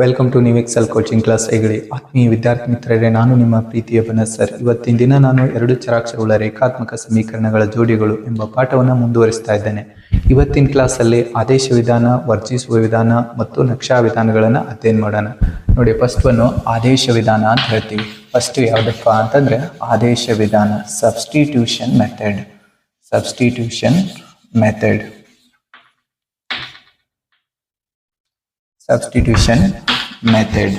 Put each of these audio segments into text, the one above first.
Welcome to new excel coaching class ಹೇಳಿ ಆತ್ಮೀಯ ವಿದ್ಯಾರ್ಥಿ ಮಿತ್ರರೇ, ನಾನು ನಿಮ್ಮ ಪ್ರೀತಿಯ ಬನಸ್ ಸರ್. ಇವತ್ತಿನ ದಿನ ನಾನು ಎರಡು ಚರಾಕ್ಷರಗಳ ರೇಖಾತ್ಮಕ ಸಮೀಕರಣಗಳ ಜೋಡಿಗಳು ಎಂಬ ಪಾಠವನ್ನು ಮುಂದುವರಿಸ್ತಾ ಇದ್ದೇನೆ. ಇವತ್ತಿನ ಕ್ಲಾಸಲ್ಲಿ ಆದೇಶ ವಿಧಾನ, ವರ್ಜಿಸುವ ವಿಧಾನ ಮತ್ತು ನಕ್ಷಾ ವಿಧಾನಗಳನ್ನು ಅಧ್ಯಯನ ಮಾಡೋಣ. ನೋಡಿ ಫಸ್ಟ್ ಒನ್ನು ಆದೇಶ ವಿಧಾನ ಅಂತ ಹೇಳ್ತೀವಿ. ಫಸ್ಟ್ ಯಾವುದಪ್ಪ ಅಂತಂದ್ರೆ ಆದೇಶ ವಿಧಾನ substitution method substitution method substitution method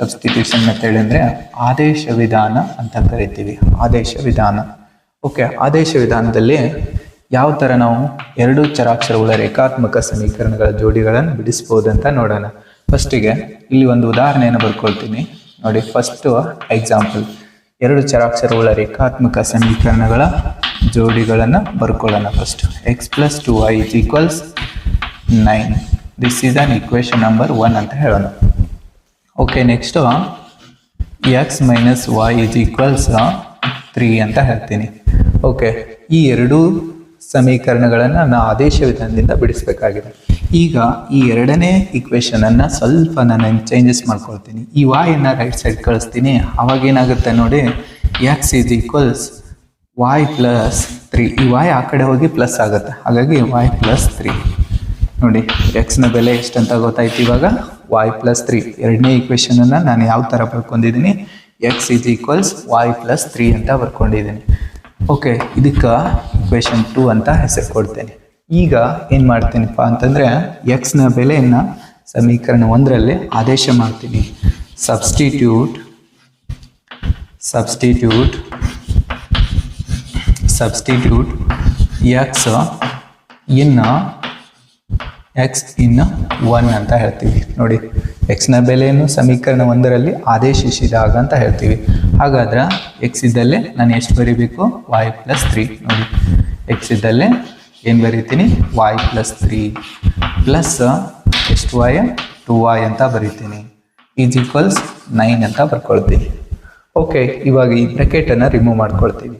substitution method ಅಂದರೆ ಆದೇಶ ವಿಧಾನ ಅಂತ ಕರಿತೀವಿ. ಆದೇಶ ವಿಧಾನ. ಓಕೆ ಆದೇಶ ವಿಧಾನದಲ್ಲಿ ಯಾವ ಥರ ನಾವು ಎರಡು ಚರಾಕ್ಷರಗಳ ರೇಖಾತ್ಮಕ ಸಮೀಕರಣಗಳ ಜೋಡಿಗಳನ್ನು ಬಿಡಿಸ್ಬೋದು ಅಂತ ನೋಡೋಣ. ಫಸ್ಟಿಗೆ ಇಲ್ಲಿ ಒಂದು ಉದಾಹರಣೆಯನ್ನು ಬರ್ಕೊಳ್ತೀನಿ. ನೋಡಿ ಫಸ್ಟು ಎಕ್ಸಾಂಪಲ್ ಎರಡು ಚರಾಕ್ಷರಗಳ ರೇಖಾತ್ಮಕ ಸಮೀಕರಣಗಳ ಜೋಡಿಗಳನ್ನು ಬರ್ಕೊಳ್ಳೋಣ first x plus two is equals nine this is an equation number one ಅಂತ ಹೇಳೋಣ. Okay next x minus y is equals three ಅಂತ ಹೇಳ್ತೀನಿ. ಓಕೆ ಈ ಎರಡೂ ಸಮೀಕರಣಗಳನ್ನು ನಾನು ಆದೇಶ ವಿಧಾನದಿಂದ ಬಿಡಿಸಬೇಕಾಗಿದೆ. ಈಗ ಈ ಎರಡನೇ ಇಕ್ವೇಶನನ್ನು ಸ್ವಲ್ಪ ನಾನು ಚೇಂಜಸ್ ಮಾಡ್ಕೊಳ್ತೀನಿ. ಈ ವಾಯನ್ನು ರೈಟ್ ಸೈಡ್ ಕಳಿಸ್ತೀನಿ. ಏನಾಗುತ್ತೆ ನೋಡಿ x is equals y plus three ಈ ವಾಯ್ ಆ ಕಡೆ ಹೋಗಿ ಪ್ಲಸ್ ಆಗುತ್ತೆ. ಹಾಗಾಗಿ ವಾಯ್ ಪ್ಲಸ್ ತ್ರೀ ನೋಡಿ ಎಕ್ಸ್ನ ಬೆಲೆ ಎಷ್ಟಂತ ಗೊತ್ತಾಯ್ತು ಇವಾಗ? ವಾಯ್ ಪ್ಲಸ್ ತ್ರೀ ಎರಡನೇ ಇಕ್ವೇಶನನ್ನು ನಾನು ಯಾವ ಥರ ಬರ್ಕೊಂಡಿದ್ದೀನಿ? X is equals y plus three ಅಂತ ಬರ್ಕೊಂಡಿದ್ದೀನಿ. ಓಕೆ ಇದಕ್ಕೆ ಇಕ್ವೇಶನ್ ಟೂ ಅಂತ ಹೆಸರು ಕೊಡ್ತೇನೆ. ಈಗ ಏನು ಮಾಡ್ತೀನಿಪ್ಪ ಅಂತಂದರೆ ಎಕ್ಸ್ನ ಬೆಲೆಯನ್ನು ಸಮೀಕರಣ ಒಂದರಲ್ಲಿ ಆದೇಶ ಮಾಡ್ತೀನಿ. ಸಬ್ಸ್ಟಿಟ್ಯೂಟ್ ಸಬ್ಸ್ಟಿಟ್ಯೂಟ್ ಸಬ್ಸ್ಟಿಟ್ಯೂಟ್ ಎಕ್ಸ್ ಇನ್ನು ಎಕ್ಸ್ ಇನ್ನು ಒನ್ ಅಂತ ಹೇಳ್ತೀವಿ. ನೋಡಿ ಎಕ್ಸ್ನ ಬೆಲೆಯನ್ನು ಸಮೀಕರಣ ಒಂದರಲ್ಲಿ ಆದೇಶಿಸಿದಾಗ ಅಂತ ಹೇಳ್ತೀವಿ. ಹಾಗಾದ್ರೆ ಎಕ್ಸ್ ಇದ್ದಲ್ಲೇ ನಾನು ಎಷ್ಟು ಬರೀಬೇಕು? ವೈ ಪ್ಲಸ್ ತ್ರೀ ನೋಡಿ ಎಕ್ಸ್ ಇದ್ದಲ್ಲೇ ಏನು ಬರೀತೀನಿ? ವಾಯ್ ಪ್ಲಸ್ ತ್ರೀ ಪ್ಲಸ್ ಎಷ್ಟು ವಾಯ್ ಟು ವಾಯ್ ಅಂತ ಬರೀತೀನಿ. ಈಸ್ ಈಕ್ವಲ್ಸ್ ನೈನ್ ಅಂತ ಬರ್ಕೊಳ್ತೀನಿ. ಓಕೆ ಇವಾಗ ಈ ಬ್ರೆಕೆಟನ್ನು ರಿಮೂವ್ ಮಾಡ್ಕೊಳ್ತೀವಿ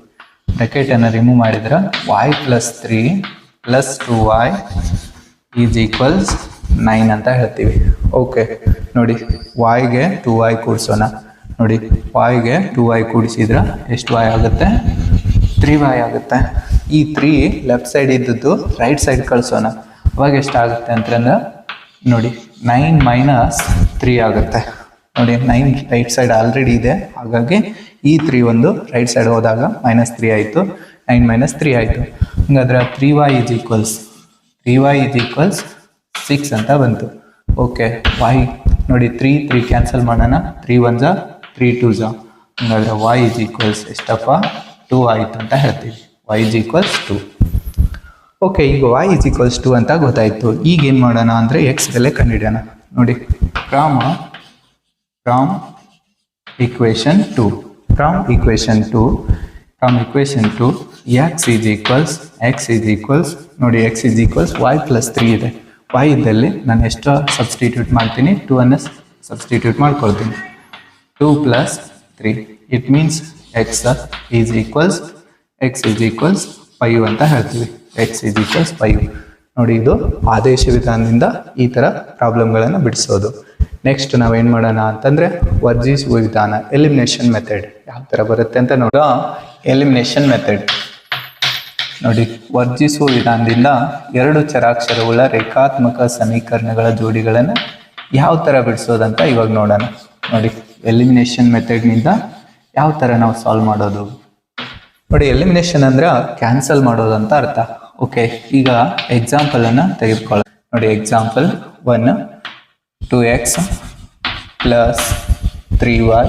ಬ್ರೆಕೆಟನ್ನು ರಿಮೂವ್ ಮಾಡಿದ್ರೆ y plus three plus two y is equals nine ಅಂತ ಹೇಳ್ತೀವಿ. ಓಕೆ ನೋಡಿ ವಾಯ್ಗೆ ಟು ವಾಯ್ ಕೂಡಿಸೋಣ. ನೋಡಿ ವಾಯ್ಗೆ ಟು ವಾಯ್ ಕೂಡಿಸಿದ್ರೆ ಎಷ್ಟು ವಾಯ್ ಆಗುತ್ತೆ? ತ್ರೀ ವಾಯ್ ಆಗುತ್ತೆ. ಈ ತ್ರೀ ಲೆಫ್ಟ್ ಸೈಡ್ ಇದ್ದದ್ದು ರೈಟ್ ಸೈಡ್ ಕಳಿಸೋಣ. ಅವಾಗ ಎಷ್ಟಾಗುತ್ತೆ ಅಂತಂದ್ರೆ ನೋಡಿ ನೈನ್ ಮೈನಸ್ ತ್ರೀ ಆಗುತ್ತೆ. ನೋಡಿ ನೈನ್ ರೈಟ್ ಸೈಡ್ ಆಲ್ರೆಡಿ ಇದೆ. ಹಾಗಾಗಿ ಈ ತ್ರೀ ಒಂದು ರೈಟ್ ಸೈಡ್ ಹೋದಾಗ ಮೈನಸ್ ತ್ರೀ ಆಯಿತು. ನೈನ್ ಮೈನಸ್ ತ್ರೀ ಆಯಿತು. ಹಂಗಾದ್ರೆ three y is equals three y is equals six ಅಂತ ಬಂತು. ಓಕೆ ವೈ ನೋಡಿ ತ್ರೀ ತ್ರೀ ಕ್ಯಾನ್ಸಲ್ ಮಾಡೋಣ. ತ್ರೀ ಒನ್ ಜಾ ತ್ರೀ ಟೂ ಜಾ ಹಂಗಾದ್ರೆ ವೈ ಇಸ್ ಈಕ್ವಲ್ಸ್ ಎಷ್ಟಪ್ಪ? ಟೂ ಆಯಿತು ಅಂತ ಹೇಳ್ತೀವಿ. Y is equals two okay ಈಗ ವೈ ಇಸ್ ಈಕ್ವಲ್ಸ್ ಟು ಅಂತ ಗೊತ್ತಾಯಿತು. ಈಗ ಏನು ಮಾಡೋಣ ಅಂದರೆ ಎಕ್ಸ್ ಬೆಲೆ ಕಂಡುಹಿಡಿಯೋಣ. ನೋಡಿ from from equation 2 from equation 2 from equation 2 x is equals, x is equals, ನೋಡಿ, x is equals, y plus 3 ಇದೆ. Y ಇದ್ದಲ್ಲಿ ನಾನು ಎಷ್ಟು ಸಬ್ಸ್ಟಿಟ್ಯೂಟ್ ಮಾಡ್ತೀನಿ 2 ಅನ್ನು ಸಬ್ಸ್ಟಿಟ್ಯೂಟ್ ಮಾಡ್ಕೊಳ್ತೀನಿ. 2 plus three it means x is equals x is equals five ಅಂತ ಹೇಳ್ತೀವಿ. ಎಕ್ಸ್ ಈಸ್ ಈಕ್ವಲ್ಸ್ ಫೈವ್ ನೋಡಿ, ಇದು ಆದೇಶ ವಿಧಾನದಿಂದ ಈ ಥರ ಪ್ರಾಬ್ಲಮ್ಗಳನ್ನು ಬಿಡಿಸೋದು. ನೆಕ್ಸ್ಟ್ ನಾವೇನು ಮಾಡೋಣ ಅಂತಂದರೆ ವರ್ಜಿಸುವ ವಿಧಾನ ಎಲಿಮಿನೇಷನ್ ಮೆಥಡ್ ಯಾವ ಥರ ಬರುತ್ತೆ ಅಂತ ನೋಡೋ ಎಲಿಮಿನೇಷನ್ ಮೆಥಡ್ ನೋಡಿ ವರ್ಜಿಸುವ ವಿಧಾನದಿಂದ ಎರಡು ಚರಾಕ್ಷರಗಳ ರೇಖಾತ್ಮಕ ಸಮೀಕರಣಗಳ ಜೋಡಿಗಳನ್ನು ಯಾವ ಥರ ಬಿಡಿಸೋದಂತ ಇವಾಗ ನೋಡೋಣ. ನೋಡಿ ಎಲಿಮಿನೇಷನ್ ಮೆಥಡ್ನಿಂದ ಯಾವ ಥರ ನಾವು ಸಾಲ್ವ್ ಮಾಡೋದು? ನೋಡಿ ಎಲಿಮಿನೇಷನ್ ಅಂದ್ರೆ ಕ್ಯಾನ್ಸಲ್ ಮಾಡೋದು ಅಂತ ಅರ್ಥ. ಓಕೆ ಈಗ ಎಕ್ಸಾಂಪಲನ್ನು ಅನ್ನ ತೆಗೆದುಕೊಳ್ಳ ನೋಡಿ example one two x plus three y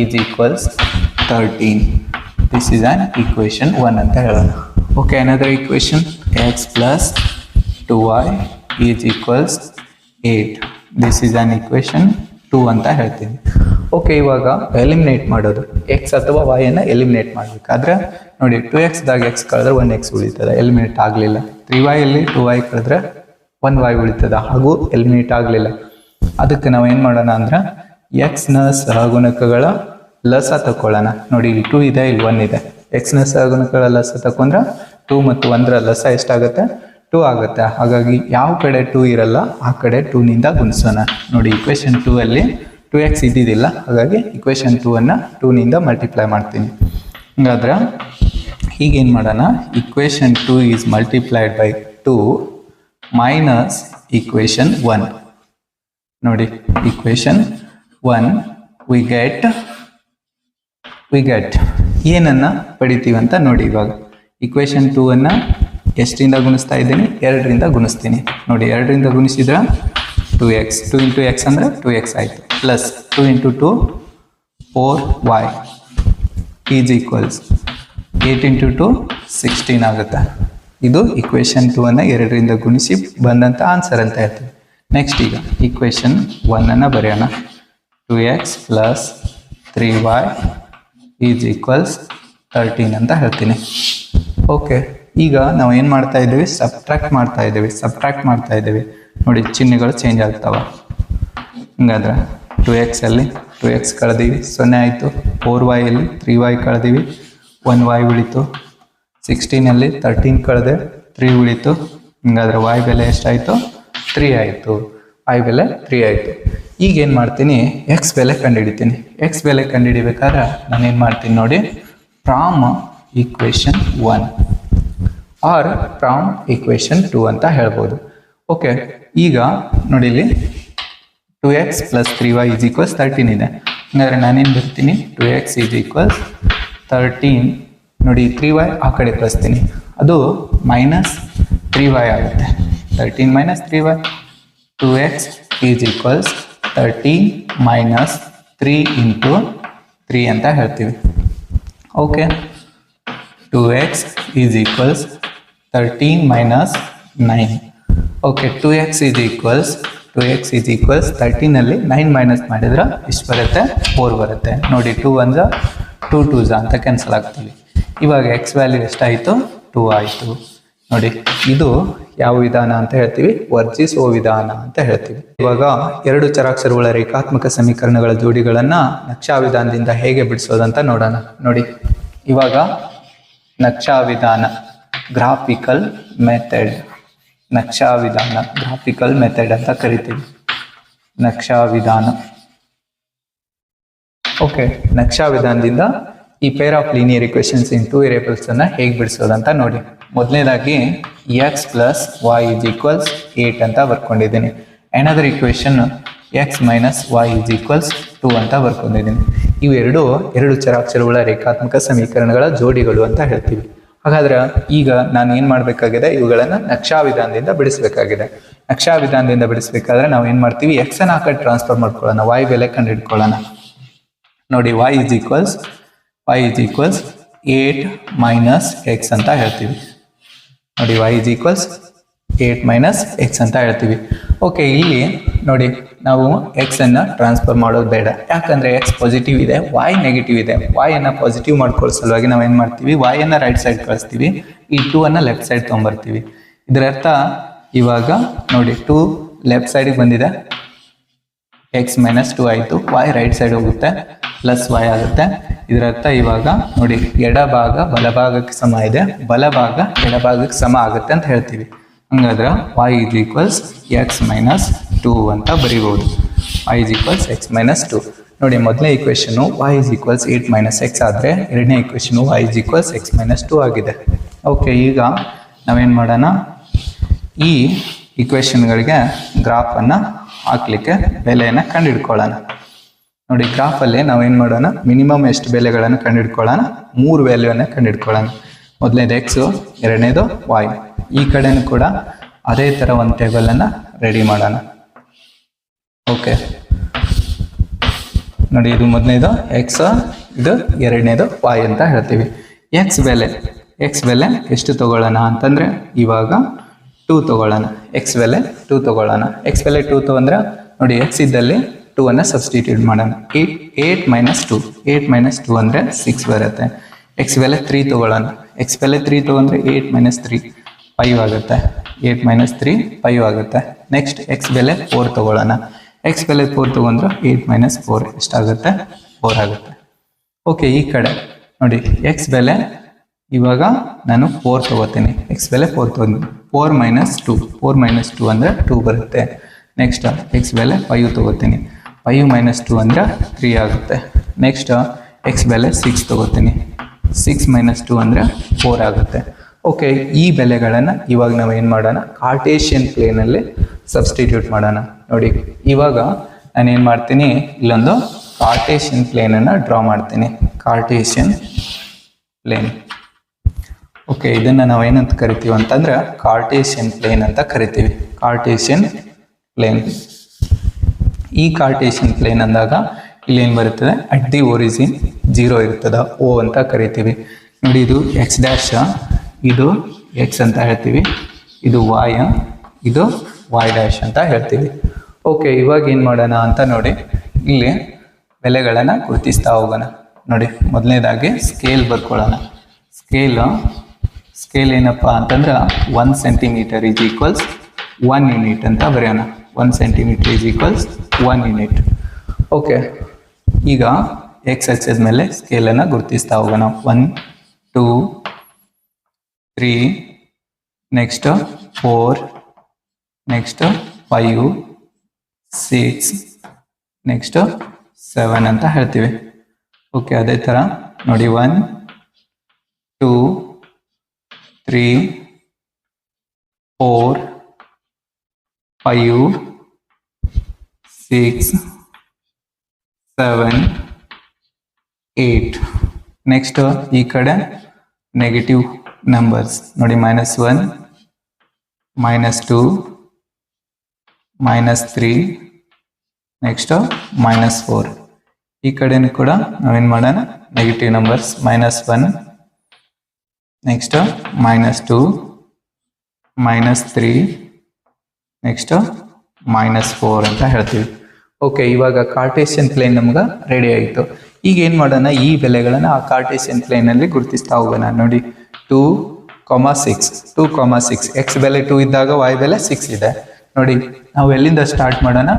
is equals thirteen this is an equation one ಅಂತ ಹೇಳೋಣ okay another equation x plus two y is equals eight this is an equation two ಅಂತ ಹೇಳ್ತೀನಿ. Okay ಇವಾಗ eliminate ಮಾಡೋದು. X ಅಥವಾ ವೈಯನ್ನು eliminate ಮಾಡಬೇಕಾದ್ರೆ ನೋಡಿ two ಎಕ್ಸ್ದಾಗ ಎಕ್ಸ್ ಕಳೆದ್ರೆ ಒನ್ ಎಕ್ಸ್ ಉಳಿತದೆ ಎಲಿಮಿನೇಟ್ ಆಗಲಿಲ್ಲ. ತ್ರೀ ವೈಯಲ್ಲಿ ಟು ವೈ ಕಳೆದ್ರೆ ಒನ್ ವೈ ಉಳಿತದ, ಹಾಗೂ ಎಲಿಮಿನೇಟ್ ಆಗಲಿಲ್ಲ. ಅದಕ್ಕೆ ನಾವು ಏನು ಮಾಡೋಣ ಅಂದ್ರೆ ಎಕ್ಸ್ನ ಸಹಗುಣಕಗಳ ಲಸ ತಕೊಳ್ಳೋಣ ನೋಡಿ, ಇಲ್ಲಿ ಟೂ ಇದೆ, ಇಲ್ಲಿ ಒನ್ ಇದೆ. ಎಕ್ಸ್ನ ಸಹಗುಣಗಳ ಲಸ ತಕೊಂಡ್ರೆ ಟೂ ಮತ್ತು ಒಂದರ ಲಸ ಎಷ್ಟಾಗುತ್ತೆ? ಟೂ ಆಗುತ್ತೆ. ಹಾಗಾಗಿ ಯಾವ ಕಡೆ ಟೂ ಇರಲ್ಲ, ಆ ಕಡೆ ಟೂನಿಂದ ಗುಣಿಸೋಣ. ನೋಡಿ ಇಕ್ವೇಶನ್ ಟೂ ಅಲ್ಲಿ ಟೂ ಎಕ್ಸ್ ಇದ್ದಿದ್ದಿಲ್ಲ. ಹಾಗಾಗಿ ಇಕ್ವೇಶನ್ ಟೂ ಅನ್ನು ಟೂನಿಂದ ಮಲ್ಟಿಪ್ಲೈ ಮಾಡ್ತೀನಿ. ಹಂಗಾದ್ರೆ ಈಗೇನು ಮಾಡೋಣ? Equation two is multiplied by two minus equation one ನೋಡಿ equation one we get we get ಏನನ್ನು ಅಂತ ನೋಡಿ ಇವಾಗ. ಇಕ್ವೇಶನ್ ಟೂ ಅನ್ನ ಎಷ್ಟರಿಂದ ಗುಣಿಸ್ತಾ ಇದ್ದೀನಿ? ಎರಡರಿಂದ ಗುಣಿಸ್ತೀನಿ. ನೋಡಿ, ಎರಡರಿಂದ ಗುಣಿಸಿದ್ರೆ two x two into x ಅಂದರೆ ಟು ಎಕ್ಸ್ ಆಯಿತು. Plus two into two four y is equals eight into two sixteen ಆಗುತ್ತೆ. ಇದು ಇಕ್ವೇಶನ್ ಟೂ ಅನ್ನು ಎರಡರಿಂದ ಗುಣಿಸಿ ಬಂದಂಥ ಆನ್ಸರ್ ಅಂತ ಹೇಳ್ತೀವಿ. ನೆಕ್ಸ್ಟ್ ಈಗ ಇಕ್ವೇಶನ್ ಒನ್ನನ್ನು ಬರೆಯೋಣ. Two x plus three y is equals thirteen ಅಂತ ಹೇಳ್ತೀನಿ. ಓಕೆ, ಈಗ ನಾವು ಏನು ಮಾಡ್ತಾ ಇದ್ದೀವಿ? ಸಬ್ಟ್ರಾಕ್ಟ್ ಮಾಡ್ತಾ ಇದ್ದೀವಿ, ಸಬ್ಟ್ರಾಕ್ಟ್ ಮಾಡ್ತಾ ಇದ್ದೀವಿ. ನೋಡಿ, ಚಿಹ್ನೆಗಳು ಚೇಂಜ್ ಆಗ್ತಾವ. ಹಂಗಾದ್ರೆ ಟು ಎಕ್ಸಲ್ಲಿ ಟು ಎಕ್ಸ್ ಕಳೆದೀವಿ, ಸೊನ್ನೆ ಆಯಿತು. ಫೋರ್ ವೈಯಲ್ಲಿ ತ್ರೀ ವೈ ಕಳೆದೀವಿ ಒನ್ ವೈ ಉಳಿತು. ಸಿಕ್ಸ್ಟೀನಲ್ಲಿ ತರ್ಟೀನ್ ಕಳೆದೆ ತ್ರೀ ಉಳಿತು. ಹಿಂಗಾದ್ರೆ ವೈ ಬೆಲೆ ಎಷ್ಟಾಯಿತು? ತ್ರೀ ಆಯಿತು. ವೈ ಬೆಲೆ ತ್ರೀ ಆಯಿತು. ಈಗ ಏನು ಮಾಡ್ತೀನಿ? ಎಕ್ಸ್ ಬೆಲೆ ಕಂಡುಹಿಡಿತೀನಿ. ಎಕ್ಸ್ ಬೆಲೆ ಕಂಡುಹಿಡಿಬೇಕಾದ್ರೆ ನಾನು ಏನು ಮಾಡ್ತೀನಿ ನೋಡಿ from equation one or from equation two ಅಂತ ಹೇಳ್ಬೋದು. ಓಕೆ ಈಗ ನೋಡಿ ಇಲ್ಲಿ two x plus three y is equals thirteen ಇದೆ. ಹಂಗಾದ್ರೆ ನಾನೇನು ಬರ್ತೀನಿ two x is equals thirteen ನೋಡಿ ತ್ರೀ ವೈ ಆ ಕಡೆ ಕಳಿಸ್ತೀನಿ. ಅದು ಮೈನಸ್ ತ್ರೀ ವೈ ಆಗುತ್ತೆ. Thirteen minus three y two x is equals thirteen minus three into three ಅಂತ ಹೇಳ್ತೀವಿ. Okay two x is equals thirteen minus nine okay two x is equals two x is equals ತರ್ಟೀನಲ್ಲಿ nine minus ಮಾಡಿದ್ರೆ ಇಷ್ಟು ಬರುತ್ತೆ? Four ಬರುತ್ತೆ. ನೋಡಿ two ಒಂದು two twos ಅಂತ cancel ಆಗ್ತೀವಿ. ಇವಾಗ ಎಕ್ಸ್ ವ್ಯಾಲ್ಯೂ ಎಷ್ಟಾಯಿತು? ಟೂ ಆಯಿತು. ನೋಡಿ, ಇದು ಯಾವ ವಿಧಾನ ಅಂತ ಹೇಳ್ತೀವಿ? ವರ್ಜಿಸುವ ವಿಧಾನ ಅಂತ ಹೇಳ್ತೀವಿ. ಇವಾಗ ಎರಡು ಚರಾಕ್ಷರಗಳ ರೇಖಾತ್ಮಕ ಸಮೀಕರಣಗಳ ಜೋಡಿಗಳನ್ನ ನಕ್ಷಾ ವಿಧಾನದಿಂದ ಹೇಗೆ ಬಿಡಿಸೋದಂತ ನೋಡೋಣ. ನೋಡಿ, ಇವಾಗ ನಕ್ಷಾ ವಿಧಾನ ಗ್ರಾಫಿಕಲ್ ಮೆಥಡ್. ನಕ್ಷಾ ವಿಧಾನ ಗ್ರಾಫಿಕಲ್ ಮೆಥಡ್ ಅಂತ ಕರಿತೀವಿ. ನಕ್ಷಾ ವಿಧಾನ ಓಕೆ ನಕ್ಷಾ ವಿಧಾನದಿಂದ ಈ pair of linear equations in two variables ಅನ್ನ ಹೇಗೆ ಬಿಡಿಸೋದಂತ ನೋಡಿ. ಮೊದಲನೇದಾಗಿ x plus y is equals eight ಅಂತ ಬರ್ಕೊಂಡಿದ್ದೀನಿ. Another equation x minus y is equals two ಅಂತ ಬರ್ಕೊಂಡಿದ್ದೀನಿ. ಇವೆರಡು ಎರಡು ಚರಾಕ್ಷರಗಳ ರೇಖಾತ್ಮಕ ಸಮೀಕರಣಗಳ ಜೋಡಿಗಳು ಅಂತ ಹೇಳ್ತೀವಿ. ಹಾಗಾದ್ರೆ ಈಗ ನಾನು ಏನು ಮಾಡಬೇಕಾಗಿದೆ? ಇವುಗಳನ್ನು ನಕ್ಷಾ ವಿಧಾನದಿಂದ ಬಿಡಿಸಬೇಕಾಗಿದೆ. ನಕ್ಷಾ ವಿಧಾನದಿಂದ ಬಿಡಿಸಬೇಕಾದ್ರೆ ನಾವು ಏನು ಮಾಡ್ತೀವಿ? ಎಕ್ಸ್ ಅನ್ನ ಹಾಕಿ ಟ್ರಾನ್ಸ್ಫರ್ ಮಾಡ್ಕೊಳ್ಳೋಣ. ವೈ ಬೆಲೆ ಕಂಡು ಹಿಡ್ಕೊಳ್ಳೋಣ ನೋಡಿ, y is equals y is equals eight minus x ಅಂತ ಹೇಳ್ತೀವಿ. ನೋಡಿ y is equals eight minus x ಅಂತ ಹೇಳ್ತೀವಿ. ಓಕೆ ಇಲ್ಲಿ ನೋಡಿ ನಾವು ಎಕ್ಸನ್ನು ಟ್ರಾನ್ಸ್ಫರ್ ಮಾಡೋದು ಬೇಡ. ಯಾಕಂದರೆ ಎಕ್ಸ್ ಪಾಸಿಟಿವ್ ಇದೆ, y ನೆಗೆಟಿವ್ ಇದೆ. Y ಅನ್ನ ಪಾಸಿಟಿವ್ ಮಾಡ್ಕೊಳ್ಳೋ ಸಲುವಾಗಿ ನಾವು ಏನು ಮಾಡ್ತೀವಿ? Y ಅನ್ನ ರೈಟ್ ಸೈಡ್ ಕಳಿಸ್ತೀವಿ. ಈ ಟೂ ಅನ್ನು ಲೆಫ್ಟ್ ಸೈಡ್ ತೊಗೊಂಬರ್ತೀವಿ. ಇದರ ಅರ್ಥ ಇವಾಗ ನೋಡಿ ಟೂ ಲೆಫ್ಟ್ ಸೈಡಿಗೆ ಬಂದಿದೆ. ಎಕ್ಸ್ ಮೈನಸ್ ಟೂ ಆಯಿತು. ವೈ ರೈಟ್ ಸೈಡ್ ಹೋಗುತ್ತೆ. ಪ್ಲಸ್ ವೈ ಆಗುತ್ತೆ. ಇದರರ್ಥ ಇವಾಗ ನೋಡಿ, ಎಡಭಾಗ ಬಲಭಾಗಕ್ಕೆ ಸಮ ಇದೆ. ಬಲಭಾಗ ಎಡಭಾಗಕ್ಕೆ ಸಮ ಆಗುತ್ತೆ ಅಂತ ಹೇಳ್ತೀವಿ. ಹಂಗಾದ್ರೆ y is equals x minus two ಅಂತ ಬರೀಬಹುದು y is equals x minus two ನೋಡಿ ಮೊದಲನೇ equation y is equals eight minus x ಆದರೆ ಎರಡನೇ equation y is equals x minus two ಆಗಿದೆ. ಓಕೆ ಈಗ ನಾವೇನು ಮಾಡೋಣ? ಈ ಇಕ್ವೇಶನ್ಗಳಿಗೆ ಗ್ರಾಫನ್ನು ಹಾಕ್ಲಿಕ್ಕೆ ಬೆಲೆಯನ್ನು ಕಂಡುಹಿಡ್ಕೊಳ್ಳೋಣ ನೋಡಿ ಗ್ರಾಫ್ ಅಲ್ಲಿ ನಾವು ಏನ್ ಮಾಡೋಣ? ಮಿನಿಮಮ್ ಎಷ್ಟು ಬೆಲೆಗಳನ್ನು ಕಂಡುಹಿಡ್ಕೊಳ್ಳೋಣ ಮೂರು ವ್ಯಾಲ್ಯೂವನ್ನು ಕಂಡುಹಿಡ್ಕೊಳ್ಳೋಣ ಮೊದಲನೇದು ಎಕ್ಸು ಎರಡನೇದು ವಾಯ್ ಈ ಕಡೆನೂ ಕೂಡ ಅದೇ ಥರ ಒಂದು ಟೇಬಲನ್ನು ರೆಡಿ ಮಾಡೋಣ. ಓಕೆ ನೋಡಿ, ಇದು ಮೊದಲನೇದು ಎಕ್ಸ್ ಇದು ಎರಡನೇದು ವಾಯ್ ಅಂತ ಹೇಳ್ತೀವಿ. ಎಕ್ಸ್ ಬೆಲೆ. ಎಕ್ಸ್ ಬೆಲೆ ಎಷ್ಟು ತಗೊಳ್ಳೋಣ ಅಂತಂದ್ರೆ ಇವಾಗ ಟೂ ತಗೊಳ್ಳೋಣ. ಎಕ್ಸ್ ಬೆಲೆ ಟೂ ತಗೊಳ್ಳೋಣ. ಎಕ್ಸ್ ಬೆಲೆ ಟೂ ತಗೊಂಡ್ರೆ, ನೋಡಿ ಎಕ್ಸ್ ಇದ್ದಲ್ಲಿ ಟೂ ಅನ್ನ ಸಬ್ಸ್ಟಿಟ್ಯೂಟ್ ಮಾಡೋಣ. Eight eight minus two eight minus two ಅಂದರೆ ಸಿಕ್ಸ್ ಬರುತ್ತೆ. ಎಕ್ಸ್ ಬೆಲೆ ತ್ರೀ ತೊಗೊಳ್ಳೋಣ. ಎಕ್ಸ್ ಬೆಲೆ ತ್ರೀ ತೊಗೊಂಡ್ರೆ ಏಟ್ ಮೈನಸ್ ತ್ರೀ ಫೈವ್ ಆಗುತ್ತೆ. ಏಟ್ ಮೈನಸ್ ತ್ರೀ ಫೈವ್ ಆಗುತ್ತೆ. ನೆಕ್ಸ್ಟ್ ಎಕ್ಸ್ ಬೆಲೆ ಫೋರ್ ತಗೊಳ್ಳೋಣ. ಎಕ್ಸ್ ಬೆಲೆ ಫೋರ್ ತೊಗೊಂಡ್ರೆ ಏಟ್ ಮೈನಸ್ ಫೋರ್ ಎಷ್ಟಾಗುತ್ತೆ ಫೋರ್ ಆಗುತ್ತೆ. ಓಕೆ ಈ ಕಡೆ ನೋಡಿ ಎಕ್ಸ್ ಬೆಲೆ ಇವಾಗ ನಾನು ಫೋರ್ ತಗೋತೀನಿ. ಎಕ್ಸ್ ಬೆಲೆ ಫೋರ್ ತೊಗೊಂಡು. Four minus two four minus two ಅಂದರೆ ಟೂ ಬರುತ್ತೆ. ನೆಕ್ಸ್ಟ್ ಎಕ್ಸ್ ಬೆಲೆ ಫೈವ್ ತೊಗೋತೀನಿ. ಫೈವ್ ಮೈನಸ್ ಟು ಅಂದರೆ ತ್ರೀ ಆಗುತ್ತೆ. ನೆಕ್ಸ್ಟ್ ಎಕ್ಸ್ ಬೆಲೆ ಸಿಕ್ಸ್ ತೊಗೋತೀನಿ. ಸಿಕ್ಸ್ ಮೈನಸ್ ಟು ಅಂದರೆ ಫೋರ್ ಆಗುತ್ತೆ. ಓಕೆ ಈ ಬೆಲೆಗಳನ್ನು ಇವಾಗ ನಾವು ಏನು ಮಾಡೋಣ? ಕಾರ್ಟೇಷಿಯನ್ ಪ್ಲೇನಲ್ಲಿ ಸಬ್ಸ್ಟಿಟ್ಯೂಟ್ ಮಾಡೋಣ. ನೋಡಿ, ಇವಾಗ ನಾನು ಏನು ಮಾಡ್ತೀನಿ? ಇಲ್ಲೊಂದು ಕಾರ್ಟೇಶಿಯನ್ ಪ್ಲೇನನ್ನು ಡ್ರಾ ಮಾಡ್ತೀನಿ. ಕಾರ್ಟೇಶಿಯನ್ ಪ್ಲೇನ್ ಓಕೆ ಇದನ್ನು ನಾವು ಏನಂತ ಕರಿತೀವಿ ಅಂತಂದ್ರೆ ಕಾರ್ಟೇಶಿಯನ್ ಪ್ಲೇನ್ ಅಂತ ಕರಿತೀವಿ. ಕಾರ್ಟೇಶಿಯನ್ ಪ್ಲೇನ್ ಈ ಕಾರ್ಟೇಷಿಯನ್ ಪ್ಲೇನ್ ಅಂದಾಗ ಇಲ್ಲಿ ಏನು ಬರುತ್ತದೆ? ಅಟ್ ದಿ ಒರಿಜಿನ್ ಜೀರೋ ಇರ್ತದೆ ಓ ಅಂತ ಕರಿತೀವಿ. ನೋಡಿ, ಇದು ಎಕ್ಸ್ ಡ್ಯಾಶ ಇದು ಎಕ್ಸ್ ಅಂತ ಹೇಳ್ತೀವಿ. ಇದು ವಾಯ ಇದು ವಾಯ್ ಡ್ಯಾಶ್ ಅಂತ ಹೇಳ್ತೀವಿ. ಓಕೆ ಇವಾಗ ಏನು ಮಾಡೋಣ ಅಂತ ನೋಡಿ. ಇಲ್ಲಿ ಬೆಲೆಗಳನ್ನು ಗುರುತಿಸ್ತಾ ಹೋಗೋಣ. ನೋಡಿ, ಮೊದಲನೇದಾಗಿ ಸ್ಕೇಲ್ ಬರ್ಕೊಳ್ಳೋಣ. ಸ್ಕೇಲ್ ಸ್ಕೇಲ್ ಏನಪ್ಪ ಅಂತಂದ್ರೆ one centimetre is equals one unit ಅಂತ ಬರೆಯೋಣ. One centimetre is equals one unit okay ಈಗ ಎಕ್ಸ್ ಎಕ್ಸಸ್ ಮೇಲೆ ಸ್ಕೇಲನ್ನು ಗುರುತಿಸ್ತಾ ಹೋಗೋಣ. One two three next four next five six next seven ಅಂತ ಹೇಳ್ತೀವಿ. ಓಕೆ ಅದೇ ಥರ ನೋಡಿ one two three four five six seven eight next ಈ ಕಡೆ ನೆಗೆಟಿವ್ ನಂಬರ್ಸ್ ನೋಡಿ minus one minus two minus three next minus four ಈ ಕಡೆನೂ ಕೂಡ ನಾವೇನು ಮಾಡೋಣ? Negative numbers minus one next minus two minus three next minus four ಅಂತ ಹೇಳ್ತೀವಿ. ಓಕೆ ಇವಾಗ ಕಾರ್ಟೇಶಿಯನ್ ಪ್ಲೇನ್ ನಮ್ಗೆ ರೆಡಿ ಆಯಿತು. ಈಗ ಏನು ಮಾಡೋಣ, ಈ ಬೆಲೆಗಳನ್ನು ಆ ಕಾರ್ಟೇಷಿಯನ್ ಪ್ಲೇನಲ್ಲಿ ಗುರುತಿಸ್ತಾ ಹೋಗೋಣ. ನೋಡಿ two comma six two comma six x ಬೆಲೆ ಟೂ ಇದ್ದಾಗ ವೈ ಬೆಲೆ ಸಿಕ್ಸ್ ಇದೆ. ನೋಡಿ, ನಾವು ಎಲ್ಲಿಂದ ಸ್ಟಾರ್ಟ್ ಮಾಡೋಣ?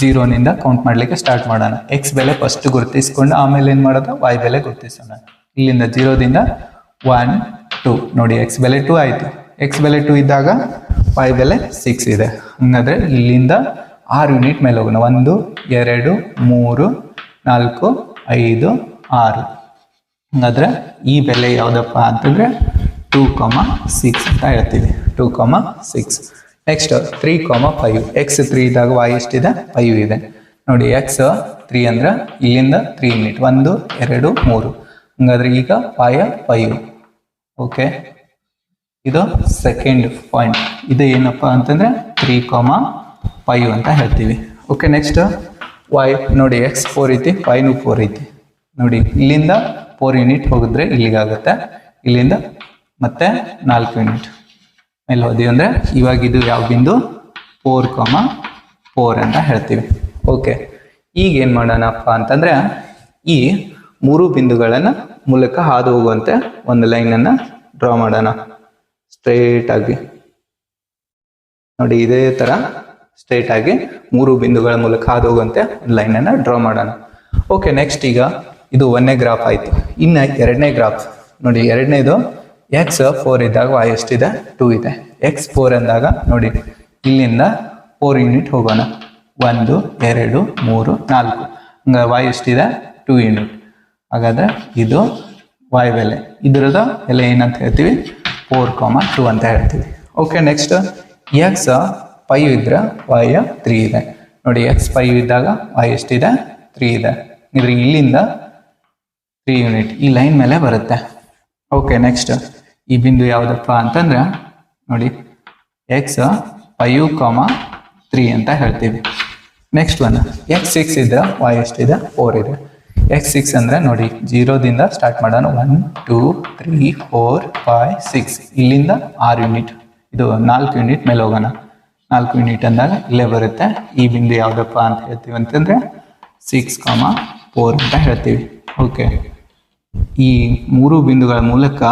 ಜೀರೋನಿಂದ ಕೌಂಟ್ ಮಾಡಲಿಕ್ಕೆ ಸ್ಟಾರ್ಟ್ ಮಾಡೋಣ. ಎಕ್ಸ್ ಬೆಲೆ ಫಸ್ಟ್ ಗುರುತಿಸ್ಕೊಂಡು ಆಮೇಲೆ ಏನು ಮಾಡೋದು? ವೈ ಬೆಲೆ ಗುರುತಿಸೋಣ. ಇಲ್ಲಿಂದ ಜೀರೋದಿಂದ ಒನ್ ಟೂ ನೋಡಿ ಎಕ್ಸ್ ಬೆಲೆ ಟೂ ಆಯಿತು. ಎಕ್ಸ್ ಬೆಲೆ ಟು ಇದ್ದಾಗ ವೈ ಬೆಲೆ ಸಿಕ್ಸ್ ಇದೆ. ಹಂಗಾದ್ರೆ ಇಲ್ಲಿಂದ ಆರು ಯೂನಿಟ್ ಮೇಲೆ ಹೋಗೋಣ. ಒಂದು, ಎರಡು, ಮೂರು, ನಾಲ್ಕು, ಐದು, ಆರು. ಹಂಗಾದ್ರೆ ಈ ಬೆಲೆ ಯಾವುದಪ್ಪ ಅಂತಂದ್ರೆ ಟೂ ಕಾಮ ಸಿಕ್ಸ್ ಅಂತ ಹೇಳ್ತೀವಿ. Two comma six next three comma five x three ಇದ್ದಾಗ ವೈ ಎಷ್ಟಿದೆ? ಫೈವ್ ಇದೆ. ನೋಡಿ ಎಕ್ಸ್ ತ್ರೀ ಅಂದ್ರೆ ಇಲ್ಲಿಂದ ತ್ರೀ ಯೂನಿಟ್ ಒಂದು, ಎರಡು, ಮೂರು. ಹಂಗಾದ್ರೆ ಈಗ ಫೈವ್ ಫೈವ್ ಓಕೆ ಇದು ಸೆಕೆಂಡ್ ಪಾಯಿಂಟ್ ಇದು ಏನಪ್ಪ ಅಂತಂದ್ರೆ ತ್ರೀ ಕಾಮ ಫೈವ್ ಅಂತ ಹೇಳ್ತೀವಿ. ಓಕೆ ನೆಕ್ಸ್ಟ್ ವೈ ನೋಡಿ ಎಕ್ಸ್ ಫೋರ್ ಐತಿ ಫೈವ್ನು ಫೋರ್ ಐತಿ. ನೋಡಿ, ಇಲ್ಲಿಂದ ಫೋರ್ ಯೂನಿಟ್ ಹೋಗಿದ್ರೆ ಇಲ್ಲಿಗಾಗುತ್ತೆ. ಇಲ್ಲಿಂದ ಮತ್ತೆ ನಾಲ್ಕು ಯೂನಿಟ್ ಮೇಲೆ ಹೋದಿವಿ ಅಂದರೆ ಇವಾಗ ಇದು ಯಾವ ಬಿಂದು? ಫೋರ್ ಕಾಮ ಫೋರ್ ಅಂತ ಹೇಳ್ತೀವಿ. ಓಕೆ ಈಗ ಏನು ಮಾಡೋಣಪ್ಪ ಅಂತಂದ್ರೆ ಈ ಮೂರು ಬಿಂದುಗಳನ್ನು ಮೂಲಕ ಹಾದು ಹೋಗುವಂತೆ ಒಂದು ಲೈನನ್ನು ಡ್ರಾ ಮಾಡೋಣ. ಸ್ಟ್ರೈಟ್ ಆಗಿ. ನೋಡಿ, ಇದೇ ತರ ಸ್ಟ್ರೈಟ್ ಆಗಿ ಮೂರು ಬಿಂದುಗಳ ಮೂಲಕ ಹಾದು ಹೋಗುವಂತೆ ಲೈನ್ ಅನ್ನ ಡ್ರಾ ಮಾಡೋಣ. ಓಕೆ ನೆಕ್ಸ್ಟ್ ಈಗ ಇದು ಒಂದನೇ ಗ್ರಾಫ್ ಆಯ್ತು. ಇನ್ನ ಎರಡನೇ ಗ್ರಾಫ್ ನೋಡಿ, ಎರಡನೇದು ಎಕ್ಸ್ ಫೋರ್ ಇದ್ದಾಗ ವಾಯ್ ಎಷ್ಟಿದೆ? ಟೂ ಇದೆ. ಎಕ್ಸ್ ಫೋರ್ ಅಂದಾಗ ನೋಡಿ, ಇಲ್ಲಿಂದ ಫೋರ್ ಯೂನಿಟ್ ಹೋಗೋಣ. ಒಂದು, ಎರಡು, ಮೂರು, ನಾಲ್ಕು. ಹಂಗ ವಾಯ್ ಎಷ್ಟಿದೆ? ಟೂ ಯೂನಿಟ್ ಹಾಗಾದ್ರೆ ಇದು ವಾಯು ಬೆಲೆ. ಇದ್ರದ ಎಲೆ ಏನಂತ ಹೇಳ್ತೀವಿ? ಫೋರ್ ಕಾಮ ಟೂ ಅಂತ ಹೇಳ್ತೀವಿ. ಓಕೆ ನೆಕ್ಸ್ಟ್ ಎಕ್ಸ್ ಫೈವ್ ಇದ್ರೆ ವಾಯ ತ್ರೀ ಇದೆ. ನೋಡಿ ಎಕ್ಸ್ ಫೈವ್ ಇದ್ದಾಗ ವಾಯ್ ಎಷ್ಟಿದೆ? ತ್ರೀ ಇದೆ. ಇದ್ರೆ ಇಲ್ಲಿಂದ ತ್ರೀ ಯೂನಿಟ್ ಈ ಲೈನ್ ಮೇಲೆ ಬರುತ್ತೆ. ಓಕೆ ನೆಕ್ಸ್ಟ್ ಈ ಬಿಂದು ಯಾವುದಪ್ಪ ಅಂತಂದ್ರೆ, ನೋಡಿ ಎಕ್ಸ್ ಫೈವ್ ಕಾಮ ತ್ರೀ ಅಂತ ಹೇಳ್ತೀವಿ. ನೆಕ್ಸ್ಟ್ ಒನ್ ಎಕ್ಸ್ ಸಿಕ್ಸ್ ಇದ್ರೆ ವೈ ಎಷ್ಟಿದೆ? ಫೋರ್ ಇದೆ. ಎಕ್ಸ್ ಸಿಕ್ಸ್ ಅಂದರೆ ನೋಡಿ ಜೀರೋದಿಂದ ಸ್ಟಾರ್ಟ್ ಮಾಡೋಣ. One two three four five six ಇಲ್ಲಿಂದ ಆರು ಯೂನಿಟ್ ಇದು ನಾಲ್ಕು ಯೂನಿಟ್ ಮೇಲೆ ಹೋಗೋಣ. ನಾಲ್ಕು ಯೂನಿಟ್ ಅಂದಾಗ ಇಲ್ಲೇ ಬರುತ್ತೆ. ಈ ಬಿಂದು ಯಾವುದಪ್ಪ ಅಂತ ಹೇಳ್ತೀವಿ ಅಂತಂದರೆ ಸಿಕ್ಸ್ ಕಾಮ ಫೋರ್ ಅಂತ ಹೇಳ್ತೀವಿ. ಓಕೆ ಈ ಮೂರು ಬಿಂದುಗಳ ಮೂಲಕ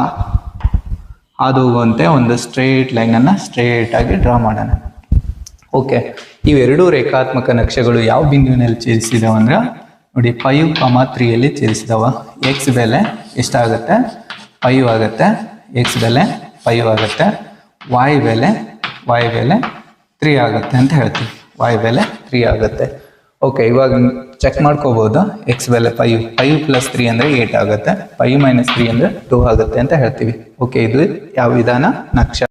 ಹಾದು ಹೋಗುವಂತೆ ಒಂದು ಸ್ಟ್ರೇಟ್ ಲೈನನ್ನು ಸ್ಟ್ರೇಟ್ ಆಗಿ ಡ್ರಾ ಮಾಡೋಣ. ಓಕೆ ಇವೆರಡೂ ರೇಖಾತ್ಮಕ ನಕ್ಷೆಗಳು ಯಾವ ಬಿಂದುವಿನಲ್ಲಿ ಛೇದಿಸಿದಾವ ಅಂದ್ರೆ ನೋಡಿ ಫೈವ್ ಕಾಮ ತ್ರೀಯಲ್ಲಿ ಸೇರಿಸಿದವ ಎಕ್ಸ್ ಬೆಲೆ ಎಷ್ಟಾಗುತ್ತೆ? ಫೈವ್ ಆಗುತ್ತೆ. ಎಕ್ಸ್ ಬೆಲೆ ಫೈವ್ ಆಗುತ್ತೆ. ವಾಯ್ ಬೆಲೆ ವಾಯ್ ಬೆಲೆ ತ್ರೀ ಆಗುತ್ತೆ ಅಂತ ಹೇಳ್ತೀವಿ. ವಾಯ್ ಬೆಲೆ ತ್ರೀ ಆಗುತ್ತೆ. ಓಕೆ ಇವಾಗ ಚೆಕ್ ಮಾಡ್ಕೋಬೋದು. ಎಕ್ಸ್ ಬೆಲೆ ಫೈವ್ ಫೈವ್ ಪ್ಲಸ್ ತ್ರೀ ಅಂದರೆ ಏಟ್ ಆಗುತ್ತೆ. ಫೈವ್ ಮೈನಸ್ ತ್ರೀ ಅಂದರೆ ಟೂ ಆಗುತ್ತೆ ಅಂತ ಹೇಳ್ತೀವಿ. ಓಕೆ ಇದು ಯಾವ ವಿಧಾನ? ನಕ್ಷ